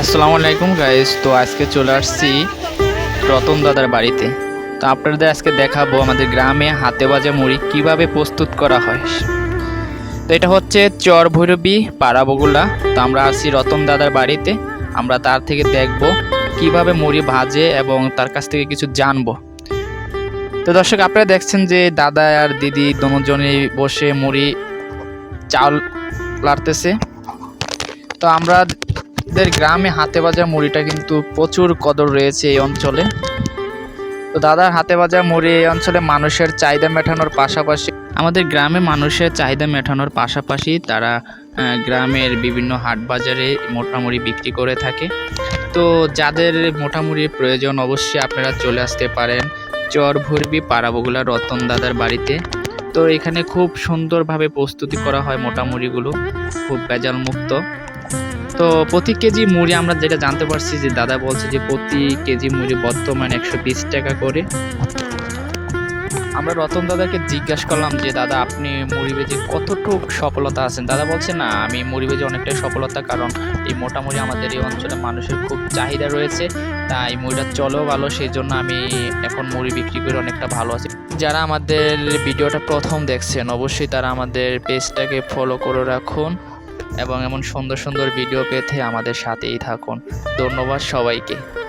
আসসালামু আলাইকুম গাইজ তো আজকে চলে আসছি রতন দাদার বাড়িতে। তো আপনাদের আজকে দেখাবো আমাদের গ্রামে হাতে বাজা মুড়ি কীভাবে প্রস্তুত করা হয়। তো এটা হচ্ছে চর ভৈরবী পাড়া বগুলা তো আমরা আসছি রতন দাদার বাড়িতে। আমরা তার থেকে দেখব কীভাবে মুড়ি ভাজে এবং তার কাছ থেকে কিছু জানব। তো দর্শক, আপনারা দেখছেন যে দাদা আর দিদি দুজনেই বসে মুড়ি চাল লাড়তেছে। তো আমরা আমাদের গ্রামে হাতে বাজা মুড়িটা কিন্তু প্রচুর কদর রয়েছে এই অঞ্চলে। তো দাদার হাতে বাজা মুড়ি এই অঞ্চলে মানুষের চাহিদা মেটানোর পাশাপাশি আমাদের গ্রামে মানুষের চাহিদা মেটানোর পাশাপাশি তারা গ্রামের বিভিন্ন হাট বাজারে মোটামুড়ি বিক্রি করে থাকে। তো যাদের মোটামুড়ির প্রয়োজন অবশ্যই আপনারা চলে আসতে পারেন চর ভুরবি পাড়াবগুলা রতন দাদার বাড়িতে। তো এখানে খুব সুন্দরভাবে প্রস্তুতি করা হয় মোটামুড়িগুলো খুব ভেজাল মুক্ত তো প্রতি কেজি মুড়ি আমরা যেটা জানতে পারছি যে দাদা বলছে যে প্রতি কেজি মুড়ি বর্তমানে একশো বিশ টাকা করে। আমরা রতন দাদাকে জিজ্ঞাসা করলাম যে, দাদা, আপনি মুড়ি বেজে কতটুক সফলতা আছেন? দাদা বলছে, না, আমি মুড়ি বেজে অনেকটাই সফলতা, কারণ এই মোটামুড়ি আমাদের এই অঞ্চলে মানুষের খুব চাহিদা রয়েছে। তাই মুড়িটা চলেও ভালো সেই জন্য আমি এখন মুড়ি বিক্রি করে অনেকটা ভালো আছি। যারা আমাদের ভিডিওটা প্রথম দেখছেন, অবশ্যই তারা আমাদের পেজটাকে ফলো করে রাখুন। এবং এমন সুন্দর সুন্দর ভিডিও পেতে আমাদের সাথেই থাকুন। ধন্যবাদ সবাইকে।